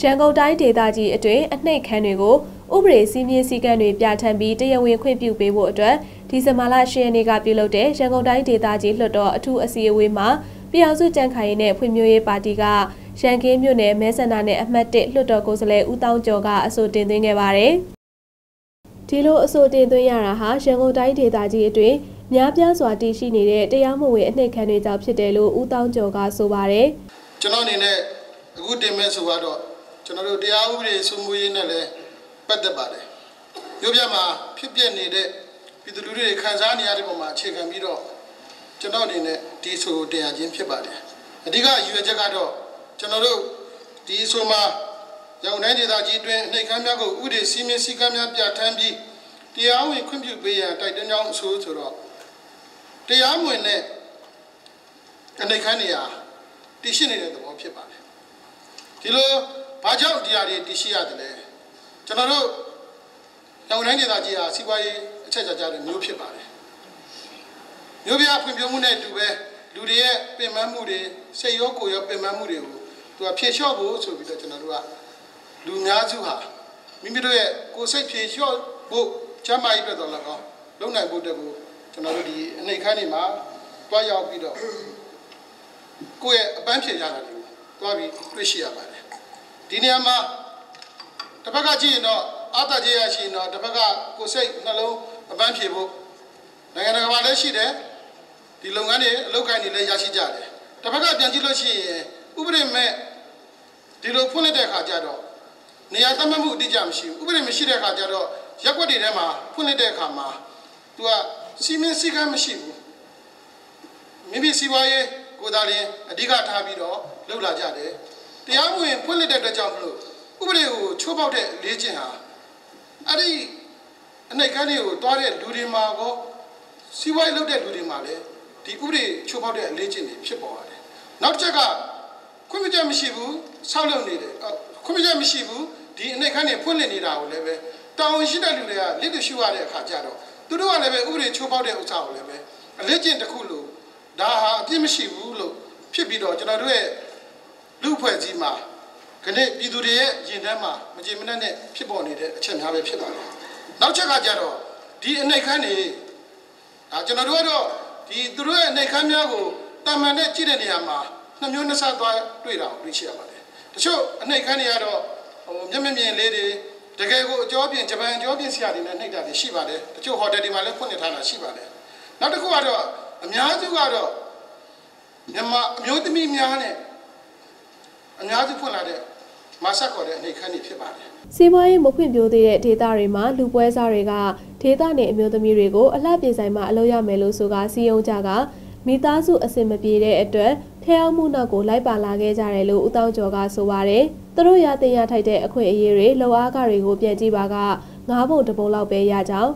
ရန်ကုန်တိုင်းဒေသကြီးအတွင်းအနှိတ်ခမ်းတွေကိုဥပဒေစည်းမျဉ်းစည်းကမ်းတွေပြဋ္ဌာန်းပြီးတရားဝင်ခွင့်ပြုပေးဖို့အတွက်ဒီဇင်ဘာလ10ရက်နေ့ကပြုလုပ်တဲ့ရန်ကုန်တိုင်းဒေသကြီးလွှတ်တော်အထူးအစည်းအဝေးမှာပြည်အောင်စုကြံ့ခိုင်ရေးနဲ့ဖွံ့ဖြိုးရေးပါတီကရန်ကင်းမြို့နယ်မဲဆန္ဒနယ်အမှတ်1လွှတ်တော်ကိုယ်စားလှယ်ဦးတောင်းကျော်ကအဆိုတင်သွင်းခဲ့ပါတယ်။ဒီလိုအဆိုတင်သွင်းရတာဟာရန်ကုန်တိုင်းဒေသကြီးအတွင်းများပြားစွာတည်ရှိနေတဲ့တရားမဝင်အနှိတ်ခမ်းတွေကြောင့်ဖြစ်တယ်လို့ဦးတောင်းကျော်ကဆိုပါတယ်။ကျွန်တော်အနေနဲ့အခုတင်မဲ့ဆိုတော့ ကျွန်တော်တို့တရားဥပဒေစိုးမိုးရေးနဲ့လည်းပတ်သက်ပါတယ်မြို့ပြမှာဖြစ်ပျက်နေတဲ့ပြည်သူလူထုတွေခံစားနေရတဲ့ပုံမှာအခြေခံပြီးတော့ကျွန်တော်အနေနဲ့ဒီဆိုတရားချင်းဖြစ်ပါတယ်အဓိကရည်ရွယ်ချက်ကတော့ကျွန်တော်တို့ဒီဆိုမှာရောင်တိုင်းဒေသကြီးအတွင်းအနှိတ်ခမ်းများကိုဥပဒေစည်းမျဉ်းစည်းကမ်းများပြဋ္ဌာန်းပြီးတရားဝင်ခွင့်ပြုပေးရန်တိုက်တွန်းကြောင်းအဆိုဆိုတော့တရားမဝင်တဲ့အနေခမ်းနေရာတည်ရှိနေတဲ့သဘောဖြစ်ပါတယ်ဒီလို ဘာကြောင့်တရားတွေတည်ရှိရတယ်လဲကျွန်တော်တို့ရောင်တိုင်းဒေသကြီးဟာစီးပွားရေးအချက်အချာတွေမျိုးဖြစ်ပါတယ်မျိုးပြဖွံ့ဖြိုးမှုနဲ့အတူပဲလူတွေရဲ့ပင်ပန်းမှုတွေစိတ်ရောကိုယ်ရောပင်ပန်းမှုတွေကိုသူကဖြေလျှော့ဖို့ဆိုပြီးတော့ကျွန်တော်တို့ကလူများစုဟာမိမိတို့ရဲ့ကိုယ်စိတ်ဖြေလျှော့ဖို့ချမ်းသာရေးအတွက်တော့လည်းကောင်းလုံနိုင်ဖို့အတွက်ကိုကျွန်တော်တို့ဒီအနေခန်းတွေမှာတွားရောက်ပြီးတော့ကိုယ့်ရဲ့အပန်းဖြေကြတာတွေကိုတွားပြီးတွေ့ရှိရပါတယ် ဒီနေရာမှာတစ်ဖက်ကကြည့်ရင်တော့အာသာကြီးရရှိရင်တော့တစ်ဖက်ကကိုယ်စိတ်နှလုံးအပန်းဖြေဖို့နိုင်ငံတကာမှာလည်းရှိတယ်ဒီလုပ်ငန်းတွေအလုပ်ကိုင်းတွေလည်းရရှိကြတယ်တစ်ဖက်ကပြန်ကြည့်လို့ရှိရင်ဥပဒေမဲ့ဒီလိုဖွင့်လိုက်တဲ့အခါကျတော့နေရာသတ်မှတ်မှုအတိအကျမရှိဘူးဥပဒေမရှိတဲ့အခါကျတော့ရက်ွက်တွေထဲမှာဖွင့်လိုက်တဲ့အခါမှာ तू ကစီမင်းစည်းကမ်းမရှိဘူးမိမိစီးပွားရေးကိုယ်သားရင်အဓိကထားပြီးတော့လှုပ်လာကြတယ် တရားဝင်ဖွင့်လိုက်တဲ့အတွက်ကြောင့်မလို့ဥပဒေကိုချိုးပေါက်တဲ့လေးကျင်ဟာအဲ့ဒီအနိုင်ကန်းတွေကိုတွားတဲ့လူတွေမှာကောစီးပွားရေးလုပ်တဲ့လူတွေမှာလည်းဒီဥပဒေချိုးပေါက်တဲ့အလေးကျင်တွေဖြစ်ပေါ်ရတယ်နောက်တစ်ချက်ကခွင့်ပြုချက်မရှိဘူးဆောက်လုပ်နေတယ်ခွင့်ပြုချက်မရှိဘူးဒီအနိုင်ကန်းတွေဖွင့်လှစ်နေတာကိုလည်းပဲတောင်းရှိတဲ့လူတွေကလစ်တရှုရတဲ့အခါကျတော့သူတို့ကလည်းပဲဥပဒေချိုးပေါက်တဲ့ဥစ္စာကိုလည်းပဲအလေးကျင့်တစ်ခုလို့ဒါဟာအပြစ်မရှိဘူးလို့ဖြစ်ပြီးတော့ကျွန်တော်တို့ရဲ့ လူဖွဲ့ကြီးမှာခဏပြည်သူတွေရဲ့ရင်ထဲမှာမကြေမနက်နဲ့ဖြစ်ပေါ်နေတဲ့အချက်များပဲဖြစ်ပါတယ်နောက်ချက်ကကြတော့ဒီအနိုင်ခန်းနေဒါကျွန်တော်တို့ကတော့ဒီသူတို့ရဲ့အနိုင်ခန်းများကိုတာမန်နဲ့ကြည့်တဲ့နေရာမှာနှမျိုးနှစ်ဆသွားတွေ့တာကိုတွေ့ရှိရပါတယ်တချို့အနိုင်ခန်းတွေကတော့ဟိုမျက်မမြင်လေးတွေတကယ်ကိုအကျော်ပြင်ဂျပန်အကျော်ပြင်ဆရာတွေနဲ့နှိပ်တာတွေရှိပါတယ်တချို့ဟိုတယ်တွေမှာလည်းဖွင့်နေထားတာရှိပါတယ်နောက်တစ်ခုကတော့အများစုကတော့မြန်မာအမျိုးသမီးများနဲ့ အများစုဖွင့်လာတဲ့မဆက်ခေါ်တဲ့အနေခန်းတွေဖြစ်ပါတယ်စီးပွားရေးမဖွံ့ဖြိုးသေးတဲ့ဒေသတွေမှာလူပွဲစားတွေကဒေသနယ်အမျိုးသမီးတွေကိုအလှပြင်ဆိုင်မှာအလုပ်ရမယ်လို့ဆိုကစီယုံကြကမိသားစုအဆင်မပြေတဲ့အတွက်ဖျောက်မှုနောက်ကိုလိုက်ပါလာခဲ့ကြတယ်လို့ဦးတောင်းကျော်ကဆိုပါတယ်။သူတို့ရတင်ရထိုက်တဲ့အခွင့်အရေးတွေလောအားကတွေကိုပြန်ကြည့်ပါကငါးပုံတပုံလောက်ပဲရကြောင်း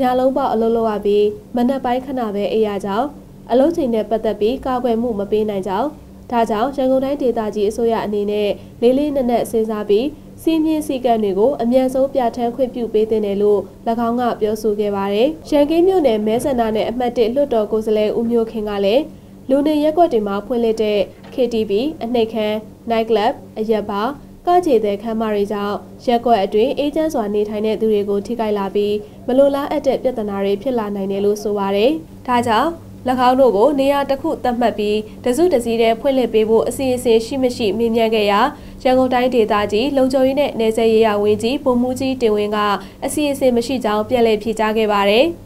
ညလုံးပေါက်အလုပ်လုပ်ရပြီးမနက်ပိုင်းခဏပဲအေးရကြောင်းအလုပ်ချိန်နဲ့ပတ်သက်ပြီးကာကွယ်မှုမပေးနိုင်ကြောင်း ဒါကြောင့်ရန်ကုန်တိုင်းဒေသကြီးအစိုးရအနေနဲ့လေးလေးနက်နက်စဉ်းစားပြီးစီးမြင့်စည်းကမ်းတွေကိုအမြန်ဆုံးပြဋ္ဌာန်းခွင့်ပြုပေးတဲ့တယ်လို့၎င်းကပြောဆိုခဲ့ပါတယ်။ရန်ကင်းမြို့နယ်မဲဆန္ဒနယ်အမှတ်၁လွှတ်တော်ကိုယ်စားလှယ်ဦးမျိုးခင်ကလည်းလူနေရက်ွက်တွေမှာဖွင့်လှစ်တဲ့ KTV အနှိတ်ခမ်း night club အရက်ပါကချေတဲ့ခမ်းမတွေကြောင့်ရက်ွက်အတွင်းအေဂျင့်စွာနေထိုင်တဲ့သူတွေကိုထိခိုက်လာပြီးမလိုလားအပ်တဲ့ပြဿနာတွေဖြစ်လာနိုင်တယ်လို့ဆိုပါတယ်။ဒါကြောင့်၎ င်းတို့ကိုနေရာတစ်ခုသတ်မှတ်ပြီးတစုတစည်းတဲ့ဖွင့်လှစ်ပေးဖို့အစီအစဉ်ရှိမရှိမေးမြန်းခဲ့ရာရန်ကုန်တိုင်းဒေသကြီးလုံခြုံရေးနဲ့နယ်စပ်ရေးရာဝန်ကြီးဗိုလ်မှူးကြီးတင်ဝင်းကအစီအစဉ်မရှိကြောင်းပြန်လည်ဖြေကြားခဲ့ပါတယ်။